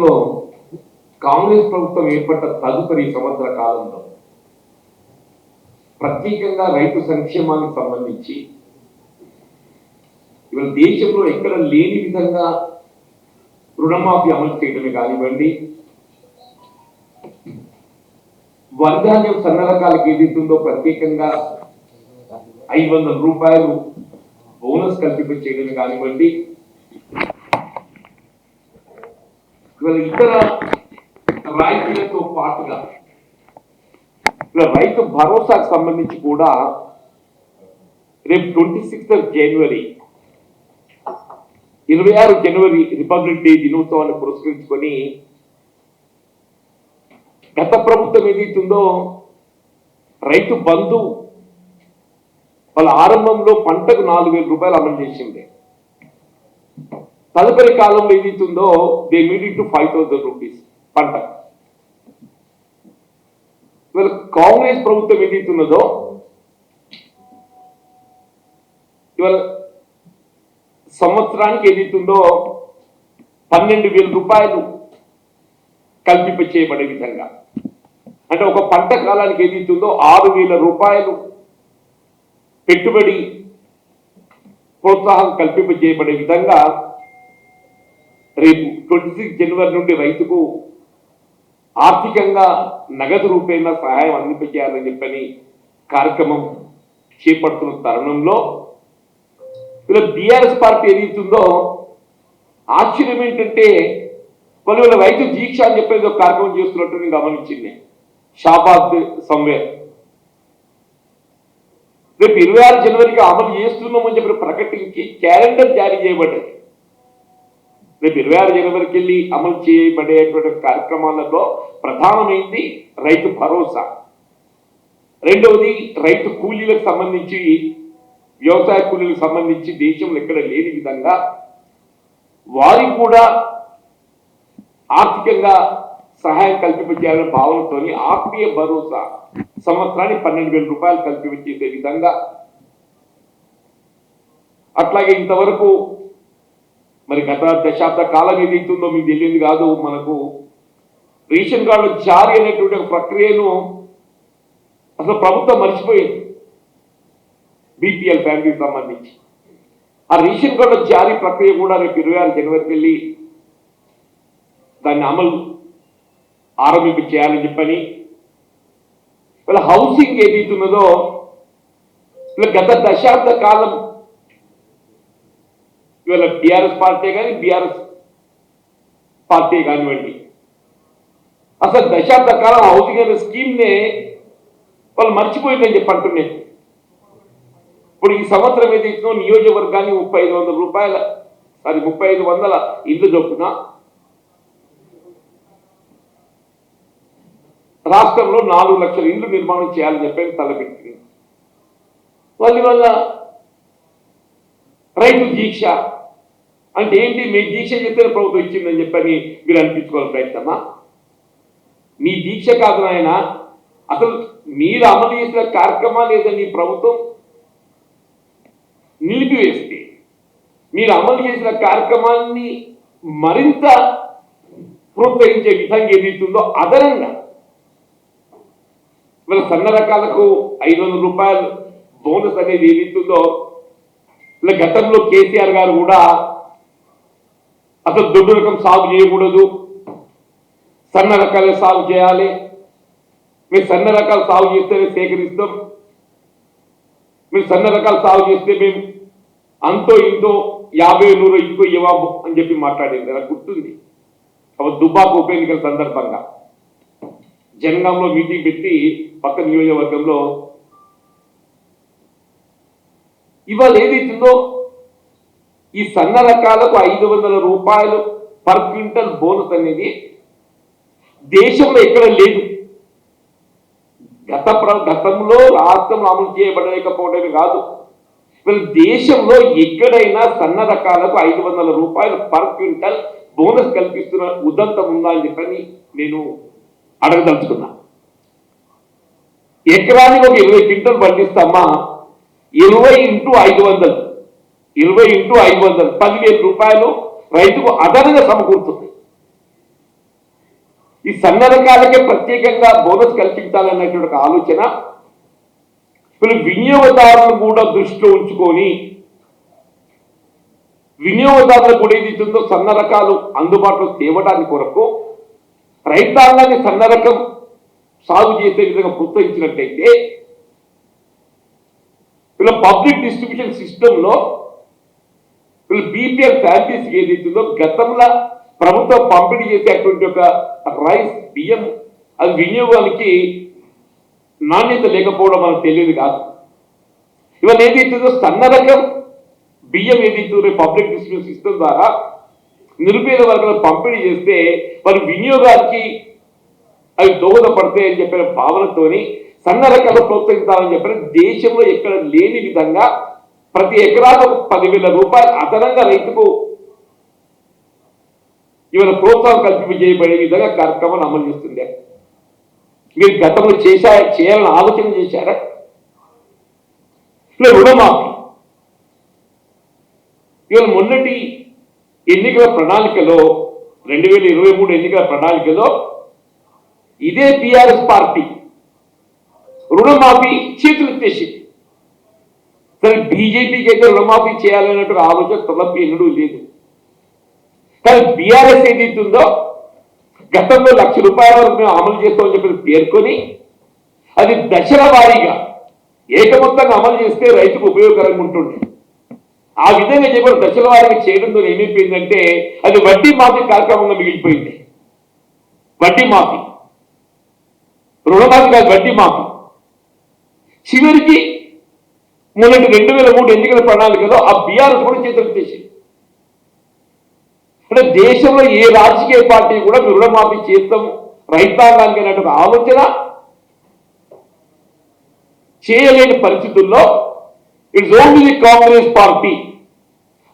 రాష్ట్రంలో కాంగ్రెస్ ప్రభుత్వం ఏర్పడ్డ తదుపరి సంవత్సర కాలంలో ప్రత్యేకంగా రైతు సంక్షేమానికి సంబంధించి ఇవాళ దేశంలో ఎక్కడ లేని విధంగా రుణమాఫీ అమలు చేయడమే కానివ్వండి వర్ధాన్యం సన్న రకాలకు ఏదైతుందో ప్రత్యేకంగా ఐదు వందల రూపాయలు బోనస్ కల్పింప చేయడమే కానివ్వండి ఇవాళ ఇతర రాయితీలతో పాటుగా ఇవాళ రైతు భరోసాకు సంబంధించి కూడా రేపు ట్వంటీ సిక్స్త్ జనవరి ఇరవై ఆరు జనవరి రిపబ్లిక్ డే దినోత్సవాన్ని పురస్కరించుకొని గత ప్రభుత్వం ఏదైతుందో రైతు బంధు వాళ్ళ ఆరంభంలో పంటకు నాలుగు వేల రూపాయలు అమలు చేసింది తదుపరి కాలంలో ఏదైతుందో they made to five thousand rupees పంట. ఇవాళ కాంగ్రెస్ ప్రభుత్వం ఏదైతున్నదో ఇవాళ సంవత్సరానికి ఏదైతుందో పన్నెండు వేల రూపాయలు కల్పింప చేయబడే విధంగా. అంటే ఒక పంట కాలానికి ఏదైతుందో ఆరు వేల రూపాయలు పెట్టుబడి ప్రోత్సాహం కల్పింప చేయబడే విధంగా రేపు ట్వంటీ సిక్స్ జనవరి నుండి రైతుకు ఆర్థికంగా నగదు రూపేణా సహాయం అందింపజేయాలని చెప్పని కార్యక్రమం చేపడుతున్న తరుణంలో ఇలా బీఆర్ఎస్ పార్టీ ఏదైతుందో ఆశ్చర్యం ఏంటంటే వాళ్ళు రైతు దీక్ష అని చెప్పేది ఒక కార్యక్రమం చేస్తున్నట్టు నేను గమనించింది. షాబాద్ సంవేర్ రేపు ఇరవై ఆరు జనవరికి అమలు చేస్తున్నామని చెప్పి ప్రకటించి క్యాలెండర్ జారీ చేయబడ్డది. రేపు ఇరవై ఆరు జనవరికి వెళ్ళి అమలు చేయబడేటువంటి కార్యక్రమాలలో ప్రధానమైంది రైతు భరోసా. రెండవది రైతు కూలీలకు సంబంధించి వ్యవసాయ కూలీలకు సంబంధించి దేశంలో ఎక్కడ లేని విధంగా వారికి కూడా ఆర్థికంగా సహాయం కల్పించాలనే భావనతో ఆత్మీయ భరోసా సంవత్సరానికి పన్నెండు వేల రూపాయలు కల్పించేసే విధంగా అట్లాగే ఇంతవరకు మరి గత దశాబ్ద కాలం ఏదైతుందో మీకు తెలియదు కాదు మనకు రేషన్ కార్డు జారీ అనేటువంటి ఒక ప్రక్రియను అసలు ప్రభుత్వం మర్చిపోయింది. బీపీఎల్ ఫ్యామిలీకి సంబంధించి. ఆ రేషన్ కార్డు జారీ ప్రక్రియ కూడా రేపు ఇరవై ఆరు జనవరికి వెళ్ళి దాన్ని అమలు ఆరంభింపు చేయాలని చెప్పని వీళ్ళ హౌసింగ్ ఏదైతున్నదో వీళ్ళ గత దశాబ్ద కాలం ఇవాళ బీఆర్ఎస్ పార్టీ కానీ బీఆర్ఎస్ పార్టీ కానివ్వండి. అసలు దశాబ్ద కాలం హౌసింగ్ అనే స్కీమ్నే వాళ్ళు మర్చిపోయిందని చెప్పి ఇప్పుడు ఈ సంవత్సరం ఏదైతుందో నియోజకవర్గాన్ని ముప్పై ఐదు వందల రూపాయల అది ముప్పై ఐదు వందల ఇల్లు చొప్పున రాష్ట్రంలో నాలుగు లక్షల ఇల్లు నిర్మాణం చేయాలని చెప్పి తలపెట్టింది. వాళ్ళ వల్ల రైతు దీక్ష అంటే ఏంటి? మీరు దీక్ష చేస్తేనే ప్రభుత్వం ఇచ్చిందని చెప్పని మీరు అనిపించుకోవాలి ప్రయత్నమా? మీ దీక్ష కాదు నాయన. అసలు మీరు అమలు చేసిన కార్యక్రమాలు ఏదని ప్రభుత్వం? నిలిపివేస్తే మీరు అమలు చేసిన కార్యక్రమాన్ని మరింత ప్రోత్సహించే విధంగా ఏదైతుందో అదనంగా ఇవాళ సన్న రకాలకు ఐదు వందల రూపాయలు బోనస్ అనేది ఏదైతుందో ఇలా గతంలో కేసీఆర్ గారు కూడా అసలు దొడ్డు రకం సాగు చేయకూడదు. సన్న రకాల సాగు చేయాలి. మీరు సన్న రకాలు సాగు చేస్తేనే సేకరిస్తాం. మీరు సన్న రకాలు సాగు చేస్తే మేము అంతో ఇంతో యాభై నూరు ఇంకో ఇవ్వము అని చెప్పి మాట్లాడింది. నాకు గుర్తుంది. అప్పుడు దుబ్బాక ఉప ఎన్నికల సందర్భంగా జనగాంలో మీటింగ్ పెట్టి పక్క నియోజకవర్గంలో ఇవాళ ఏదైతుందో ఈ సన్న రకాలకు ఐదు వందల రూపాయలు పర్ క్వింటల్ బోనస్ అనేది దేశంలో ఎక్కడ లేదు. గత ప్ర గతంలో రాష్ట్రంలో అమలు చేయబడలేకపోవడమే కాదు. దేశంలో ఎక్కడైనా సన్న రకాలకు ఐదు వందల రూపాయలు పర్ క్వింటల్ బోనస్ కల్పిస్తున్న ఉదంతం ఉందా అని చెప్పని నేను అడగదలుచుకున్నా. ఎకరానికి ఒక ఇరవై క్వింటల్ పండిస్తామా? ఇరవై ఇంటూ ఐదు వందలు. ఇరవై ఇంటూ ఐదు వందలు. పదివేల రూపాయలు రైతుకు అదనంగా సమకూరుతుంది. ఈ సన్న రకాలకే ప్రత్యేకంగా బోనస్ కల్పించాలన్నటువంటి ఒక ఆలోచన. వీళ్ళు వినియోగదారులను కూడా దృష్టిలో ఉంచుకొని వినియోగదారులకు కూడా ఏది ఉందో సన్న రకాలు అందుబాటులో తేవడానికి కొరకు రైతాంగాన్ని సన్న రకం సాగు చేసే విధంగా ప్రోత్సహించినట్టయితే ఇలా పబ్లిక్ డిస్ట్రిబ్యూషన్ సిస్టంలో వీళ్ళు బీపీఎల్ ఫ్యామిలీస్ ఏదైతుందో గతంలో ప్రభుత్వం పంపిణీ చేసేటువంటి ఒక రైస్ బియ్యం అది వినియోగానికి నాణ్యత లేకపోవడం మనకు తెలియదు కాదు. ఇవాళ ఏదైతుందో సన్న రకం బియ్యం ఏదైతుందో పబ్లిక్ డిస్ట్రిబ్యూషన్ సిస్టమ్ ద్వారా నిరుపేద వర్గాలు పంపిణీ చేస్తే వారి వినియోగానికి అవి దోహదపడతాయి అని చెప్పిన భావనతోని సన్న రకాలు ప్రోత్సహించాలని చెప్పిన దేశంలో ఎక్కడ లేని విధంగా ప్రతి ఎకరాకు పదివేల రూపాయలు అదనంగా రైతుకు ఇవాళ ప్రోత్సాహం కల్పింపజేయబడే విధంగా కార్యక్రమాన్ని అమలు చేస్తుంది మీరు గతంలో చేశా చేయాలని ఆలోచన చేశారా? ఇలా రుణమాఫీ. ఇవాళ మొన్నటి ఎన్నికల ప్రణాళికలో రెండు వేల ఇరవై మూడు ఎన్నికల ప్రణాళికలో ఇదే టిఆర్ఎస్ పార్టీ రుణమాఫీ చేతులు కానీ బీజేపీ బీజేపీకి అయితే రుణమాఫీ చేయాలన్నట్టు ఆలోచన తలపి ఎన్నడూ లేదు. కానీ బీఆర్ఎస్ ఏదైతుందో ఉందో గతంలో లక్ష రూపాయల వరకు మేము అమలు చేస్తామని చెప్పి పేర్కొని అది దశల వారీగా ఏకమొత్తంగా అమలు చేస్తే రైతుకు ఉపయోగకరంగా ఉంటుంది ఆ విధంగా చెప్పిన దశల వారీగా చేయడంతో ఏమైపోయిందంటే అది వడ్డీ మాఫీ కార్యక్రమంగా మిగిలిపోయింది. వడ్డీ మాఫీ. రుణమాఫీ కాదు వడ్డీ మాఫీ. చివరికి మొన్నటి రెండు వేల మూడు ఎన్నికల ప్రణాళికలో ఆ బీఆర్ఎస్ కూడా చేతులు తీసింది అంటే దేశంలో ఏ రాజకీయ పార్టీ కూడా మేము రుణమాఫీ చేస్తాం రైతాంగానికి అనేటువంటి ఆలోచన చేయలేని పరిస్థితుల్లో it's only Congress party.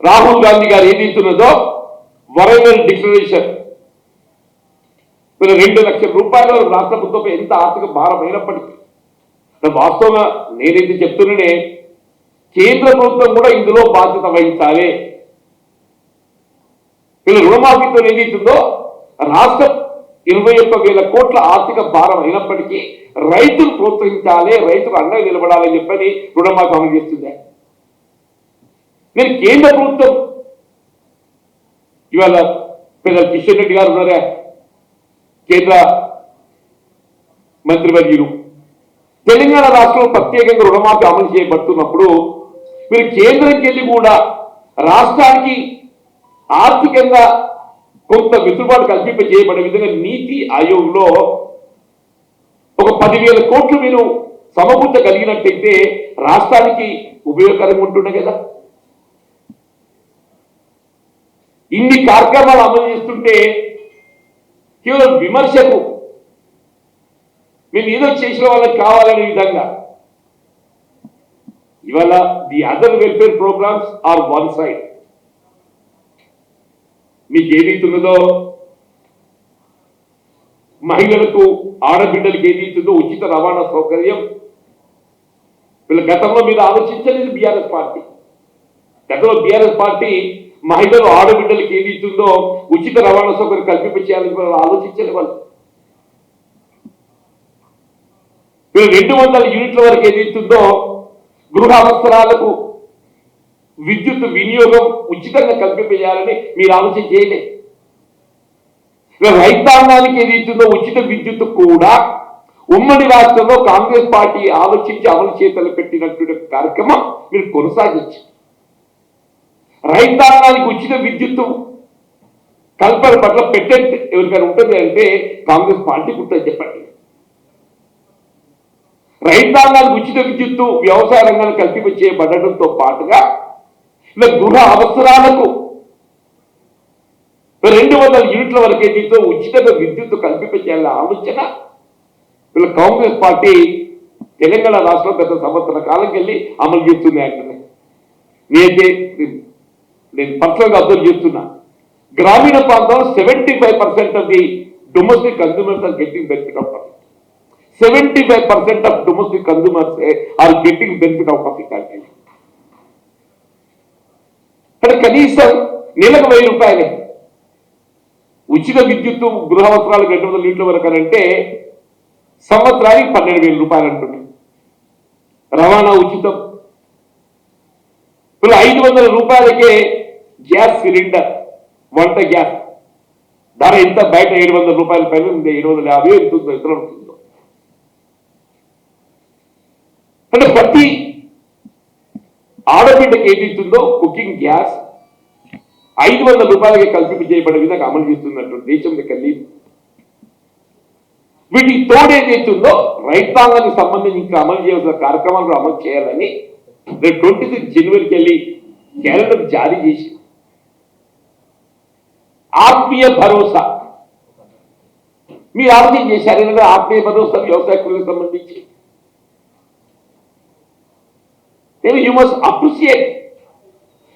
Rahul Gandhi గారు ఏదైతున్నదో వరంగల్ డిక్లరేషన్. వీళ్ళు రెండు లక్షల రూపాయల రాష్ట్ర ప్రభుత్వం ఎంత ఆర్థిక భారం అయినప్పటికీ. వాస్తవంగా నేనైతే చెప్తున్నానే కేంద్ర ప్రభుత్వం కూడా ఇందులో బాధ్యత వహించాలి. వీళ్ళు రుణమాఫీతో ఏదైతుందో రాష్ట్ర ఇరవై ఒక్క వేల కోట్ల ఆర్థిక భారం అయినప్పటికీ రైతులు ప్రోత్సహించాలి రైతులు అండగా నిలబడాలని చెప్పని రుణమాఫీ అమలు చేస్తుంది. నేను కేంద్ర ప్రభుత్వం ఇవాళ పెద్ద కిషన్ రెడ్డి గారు ఉన్నారే కేంద్ర మంత్రివర్యులు. తెలంగాణ రాష్ట్రంలో ప్రత్యేకంగా రుణమాఫీ అమలు చేయబడుతున్నప్పుడు మీరు కేంద్రంకి వెళ్ళి కూడా రాష్ట్రానికి ఆర్థికంగా కొంత వెసులుబాటు కల్పింప చేయబడే విధంగా నీతి ఆయోగ్లో ఒక పదివేల కోట్లు మీరు సమకూర్చగలిగినట్టయితే రాష్ట్రానికి ఉపయోగకరంగా ఉంటుండే కదా. ఇన్ని కార్యక్రమాలు అమలు చేస్తుంటే కేవలం విమర్శకు మేము ఏదో చేసిన వాళ్ళకి కావాలనే విధంగా ఇవాళ the other welfare programmes are one side మీకు ఏదైతున్నదో మహిళలకు ఆడబిడ్డలకు ఏదైతుందో ఉచిత రవాణా సౌకర్యం. వీళ్ళ గతంలో మీరు ఆలోచించలేదు బీఆర్ఎస్ పార్టీ. గతంలో బీఆర్ఎస్ పార్టీ మహిళలు ఆడబిడ్డలకు ఏదైతుందో ఉచిత రవాణా సౌకర్యం కల్పింప చేయాలని వాళ్ళు ఆలోచించలే వాళ్ళు. వీళ్ళు రెండు వందల యూనిట్ల వరకు ఏదైతుందో గృహ అవసరాలకు విద్యుత్ వినియోగం ఉచితంగా కల్పింపజేయాలని మీరు ఆలోచన చేయలేదు రైతాంగానికి ఏది ఏదైతుందో ఉచిత విద్యుత్ కూడా ఉమ్మడి రాష్ట్రంలో కాంగ్రెస్ పార్టీ ఆలోచించి అమలు చేతలు పెట్టినటువంటి కార్యక్రమం మీరు కొనసాగించి రైతాంగానికి ఉచిత విద్యుత్ కల్పన పట్ల పెట్టెంట్ ఎవరికైనా ఉంటుంది అంటే కాంగ్రెస్ పార్టీ ఉంటుంది చెప్పండి. రైతాంగానికి ఉచిత విద్యుత్తు వ్యవసాయ రంగాన్ని కల్పింప చేయబడటంతో పాటుగా ఇలా గృహ అవసరాలకు రెండు వందల యూనిట్ల వరకే దీంతో ఉచితంగా విద్యుత్ కల్పింప చేయాలనే ఆలోచన వీళ్ళ కాంగ్రెస్ పార్టీ తెలంగాణ రాష్ట్రం గత సంవత్సర కాలంకి వెళ్ళి అమలు చేస్తుంది అంటుంది నేనైతే నేను పర్సనల్గా అబ్జర్వ్ చేస్తున్నా. గ్రామీణ ప్రాంతంలో seventy five percent of the domestic consumers are getting benefit of seventy five percent of domestic consumers are getting benefit of coffee calculation అంటే కనీసం నెలకు వెయ్యి రూపాయలే. ఉచిత విద్యుత్తు గృహ అవసరాలకు రెండు వందల ఇంట్ల వరకు అంటే సంవత్సరానికి పన్నెండు వేల రూపాయలు అంటుంది రవాణా ఉచితం. ఇప్పుడు ఐదు వందల రూపాయలకే గ్యాస్ సిలిండర్ వంట గ్యాస్. ధర ఎంత? బయట ఏడు వందల రూపాయల పైన ఏడు వందల యాభై ఎంత ఉందో ఎంత ఉంటుందో అంటే ప్రతి ఆడబిడ్డకి ఏది కుకింగ్ గ్యాస్ ఐదు వందల రూపాయలకి కల్పింపు చేయబడే విధంగా అమలు చేస్తున్నట్టు దేశం దగ్గర లేదు. వీటికి తోడు ఏదైతుందో రైతాంగానికి సంబంధించి ఇంకా అమలు చేయాల్సిన కార్యక్రమాలు అమలు చేయాలని రేపు ట్వంటీ సిక్స్ జనవరికి వెళ్ళి క్యాలెండర్ జారీ చేసి ఆత్మీయ భరోసా. మీరు ఆలోచన చేశారు ఏంటంటే ఆత్మీయ భరోసా వ్యవసాయ కూలీలకు సంబంధించి you must appreciate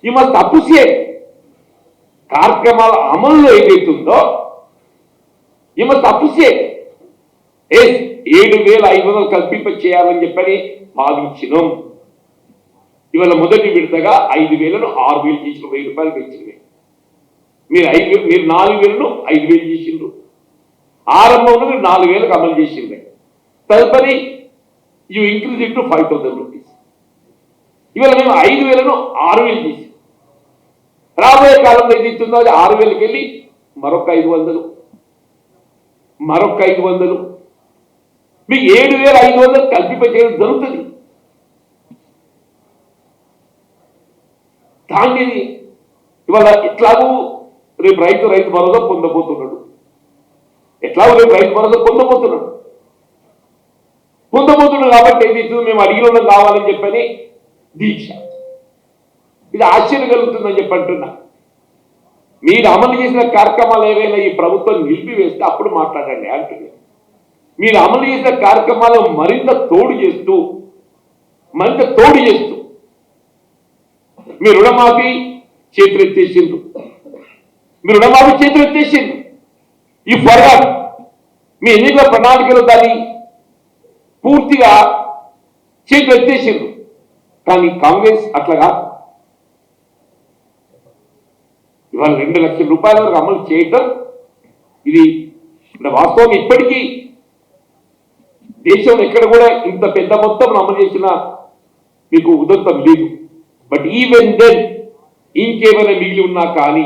you must appreciate కార్యక్రమాల అమలులో ఏదైతుందో యూ మస్ట్ అప్రిషియేట్ ఎస్ ఏడు వేల ఐదు వందలు కల్పింప చేయాలని చెప్పని భావించినాం ఇవాళ మొదటి విడతగా ఐదు వేలను ఆరు వేలు చేసిన వెయ్యి రూపాయలు పెంచింది మీరు ఐదు వేలు మీరు నాలుగు వేలను ఐదు వేలు చేసిండ్రు. ఆరంభంలో మీరు నాలుగు వేలకు అమలు చేసిండ్రు. తదుపరి you increase it to five thousand rupees ఇవాళ మేము ఐదు వేలను ఆరు వేలు చేసి. రాబోయే కాలంలో ఏది ఇస్తుందో అది ఆరు వేలకి వెళ్ళి మరొక ఐదు వందలు. మరొక ఐదు వందలు. మీకు ఏడు వేల ఐదు వందలు కల్పింప చేయడం జరుగుతుంది. దాన్ని ఇవాళ ఎట్లాగూ రేపు రైతు రైతు భరోసా పొందబోతున్నాడు. ఎట్లాగూ రేపు రైతు భరోసా పొందబోతున్నాడు. పొందబోతున్నాడు కాబట్టి ఏది ఇస్తుందో మేము అడిగిన కావాలని చెప్పని దీక్ష ఇది ఆశ్చర్యం కలుగుతుందని చెప్పి అంటున్నా. మీరు అమలు చేసిన కార్యక్రమాలు ఏవైనా ఈ ప్రభుత్వం నిలిపివేస్తే అప్పుడు మాట్లాడండి అంటుంది మీరు అమలు చేసిన కార్యక్రమాలు మరింత తోడు చేస్తూ మరింత తోడు చేస్తూ మీ రుణమాఫీ చేతులెత్తేసిండ్రు. మీ రుణమాఫీ చేతులెత్తేసిండ్రు. ఈ ఫర్గా మీ ఎన్నికల ప్రణాళికలు దాన్ని పూర్తిగా చేతులెత్తేసిండ్రు. కానీ కాంగ్రెస్ అట్లా కాదు. ఇవాళ రెండు లక్షల రూపాయల వరకు అమలు చేయటం ఇది వాస్తవం. ఇప్పటికీ దేశంలో ఎక్కడ కూడా ఇంత పెద్ద మొత్తం అమలు చేసిన మీకు ఉదంతం లేదు. బట్ ఈవెన్ దెన్ ఇంకేమైనా మిగిలి ఉన్నా కానీ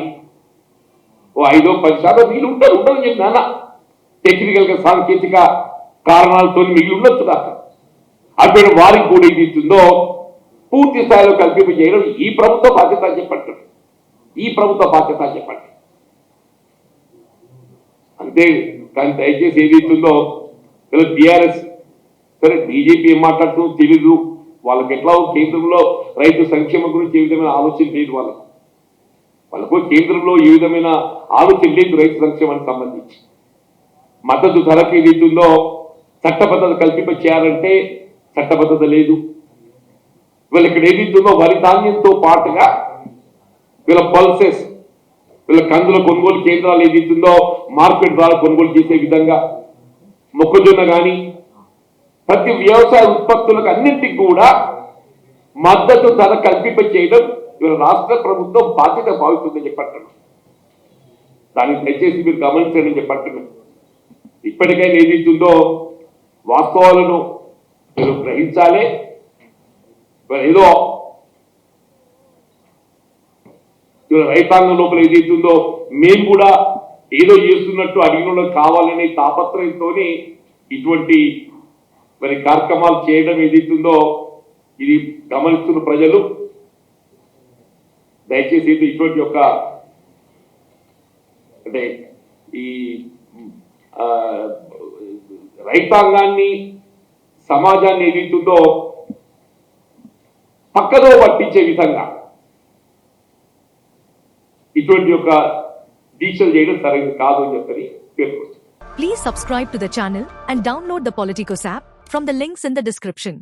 ఓ ఐదో పది శాతం మిగిలి ఉంటారు ఉండదు చెప్పి నాన్న. టెక్నికల్గా సాంకేతిక కారణాలతో మిగిలి ఉండొచ్చు దాకా అటువంటి వారికి కూడా ఏది ఇస్తుందో పూర్తి స్థాయిలో కల్పింపు చేయడం ఈ ప్రభుత్వ బాధ్యత చెప్పట్టు చెప్పండి ఈ ప్రభుత్వ బాధ్యత చెప్పండి అంతే కానీ దయచేసి ఏది ఇస్తుందో ఇలా బీఆర్ఎస్ సరే బీజేపీ ఏం మాట్లాడుతుందో తెలీదు. వాళ్ళకి ఎట్లా కేంద్రంలో రైతు సంక్షేమం గురించి ఏ విధమైన ఆలోచన లేదు వాళ్ళకు. వాళ్ళకు కేంద్రంలో ఏ విధమైన ఆలోచన లేదు రైతు సంక్షేమానికి సంబంధించి. మద్దతు ధరకు ఏది చట్టబద్ధత కల్పింప చేయాలంటే చట్టబద్ధత లేదు. వీళ్ళు ఇక్కడ ఏది వరి ధాన్యంతో పాటుగా వీళ్ళ పల్సెస్ వీళ్ళ కందుల కొనుగోలు కేంద్రాలు ఏది ఇస్తుందో మార్కెట్ ద్వారా కొనుగోలు చేసే విధంగా మొక్కజొన్న కానీ ప్రతి వ్యవసాయ ఉత్పత్తులకు అన్నింటికి కూడా మద్దతు ధర కల్పింప చేయడం ఇవాళ రాష్ట్ర ప్రభుత్వం బాధ్యత భావిస్తుందని చెప్పంటున్నాను దాన్ని దయచేసి మీరు గమనించండి చెప్పంటున్నాను ఇప్పటికైనా ఏది ఇస్తుందో వాస్తవాలను మీరు గ్రహించాలి. ఇవాళ ఏదో ఇవాళ రైతాంగం లోపల ఏదైతుందో మేము కూడా ఏదో చేస్తున్నట్టు అడిగిన కావాలని కావాలనే ఇటువంటి మరి కార్యక్రమాలు చేయడం ఏదైతుందో ఇది గమనిస్తున్న ప్రజలు దయచేసి ఇది ఇటువంటి యొక్క అంటే ఈ రైతాంగాన్ని సమాజాన్ని ఏదైతుందో పక్కదో పట్టించే విధంగా ఇటువంటి యొక్క దీక్షలు చేయడం సరైనది కాదు అని చెప్పని పేర్కొంది Please subscribe to the channel and download the Politicos app from the links in the description.